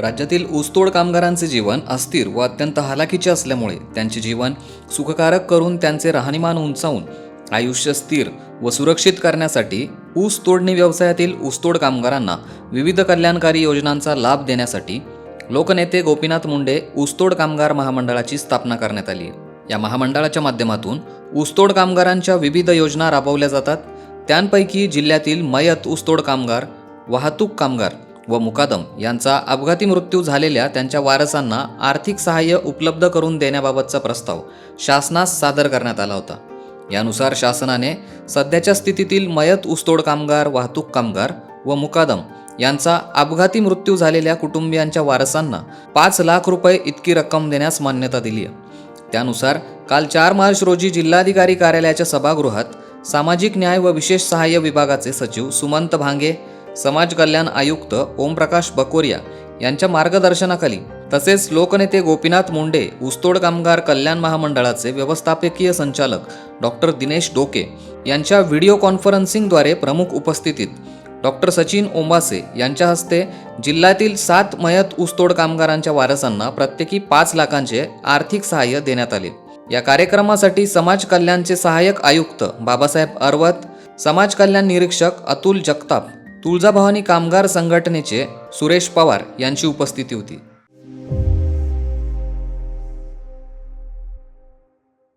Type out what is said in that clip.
राज्यातील ऊसतोड कामगारांचे जीवन अस्थिर व अत्यंत हालाकीचे असल्यामुळे त्यांचे जीवन सुखकारक करून त्यांचे राहणीमान उंचावून आयुष्य स्थिर व सुरक्षित करण्यासाठी ऊस तोडणी व्यवसायातील ऊसतोड कामगारांना विविध कल्याणकारी योजनांचा लाभ देण्यासाठी लोकनेते गोपीनाथ मुंडे ऊसतोड कामगार महामंडळाची स्थापना करण्यात आली. आहे या महामंडळाच्या माध्यमातून ऊसतोड कामगारांच्या विविध योजना राबवल्या जातात. त्यांपैकी जिल्ह्यातील मयत ऊसतोड कामगार वाहतूक कामगार व मुकादम यांचा अपघाती मृत्यू झालेल्या त्यांच्या वारसांना आर्थिक सहाय्य उपलब्ध करून देण्याबाबतचा प्रस्ताव शासनास सादर करण्यात आला होता. यानुसार शासनाने सध्याच्या स्थितीतील मयत ऊसतोड कामगार वाहतूक कामगार व मुकादम यांचा अपघाती मृत्यू झालेल्या कुटुंबियांच्या वारसांना पाच लाख रुपये इतकी रक्कम देण्यास मान्यता दिली आहे. त्यानुसार काल चार मार्च रोजी जिल्हाधिकारी कार्यालयाच्या सभागृहात सामाजिक न्याय व विशेष सहाय्य विभागाचे सचिव सुमंत भांगे समाज कल्याण आयुक्त ओमप्रकाश बकोरिया यांच्या मार्गदर्शनाखाली तसेच लोकनेते गोपीनाथ मुंडे ऊसतोड कामगार कल्याण महामंडळाचे व्यवस्थापकीय संचालक डॉक्टर दिनेश डोके यांच्या व्हिडिओ कॉन्फरन्सिंगद्वारे प्रमुख उपस्थितीत डॉक्टर सचिन ओंबासे यांच्या हस्ते जिल्ह्यातील सात मयत ऊसतोड कामगारांच्या वारसांना प्रत्येकी पाच लाखांचे आर्थिक सहाय्य देण्यात आले. या कार्यक्रमासाठी समाज कल्याणचे सहाय्यक आयुक्त बाबासाहेब अर्वत समाज कल्याण निरीक्षक अतुल जगताप तुळजाभवानी कामगार संघटनेचे सुरेश पवार यांची उपस्थिती होती.